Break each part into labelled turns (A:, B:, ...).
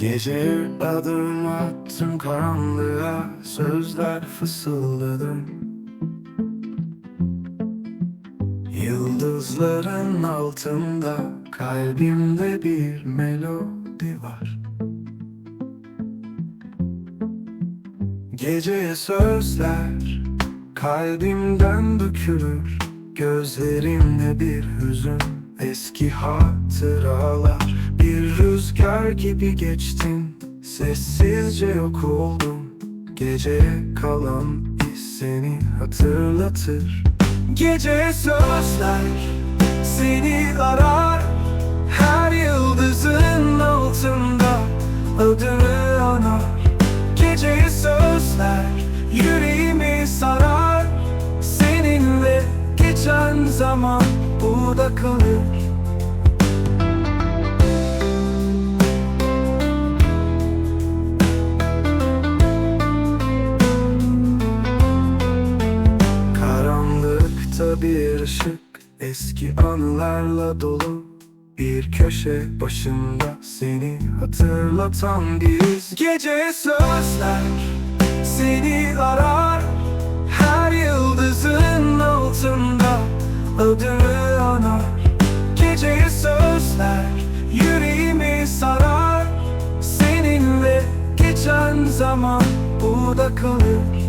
A: Gece adım attım karanlığa Sözler fısıldadım. Yıldızların altında Kalbimde bir melodi var. Geceye sözler Kalbimden dökülür Gözlerimde bir hüzün Eski hatıralar rüzgar gibi geçtin Sessizce yok oldum. Geceye kalan iz seni hatırlatır. Gece sözler Seni arar. Her yıldızın altında Adını anar. Gece sözler yüreğimi sarar. Seninle geçen zaman burada kalır Bir ışık. Eski anılarla dolu Bir köşe başında Seni hatırlatan bir iz Gece sözler Seni arar. Her yıldızın altında Adını anar. Gece sözler Yüreğimi sarar. Seninle geçen zaman Burada kalır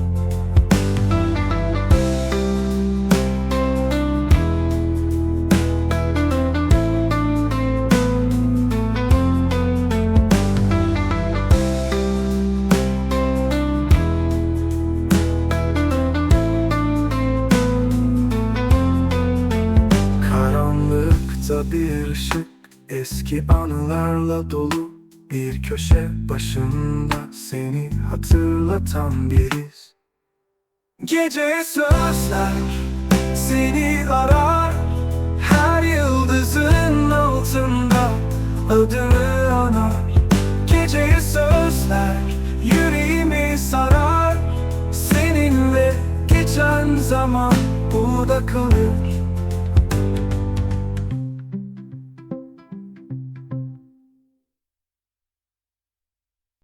A: Karanlıkta bir ışık Eski anılarla dolu. Bir köşe başında Seni hatırlatan bir iz Gece sözler Seni arar. Her yıldızın altında Adını anar. Gece sözler Yüreğimi sarar. Seninle geçen zaman Burada kalır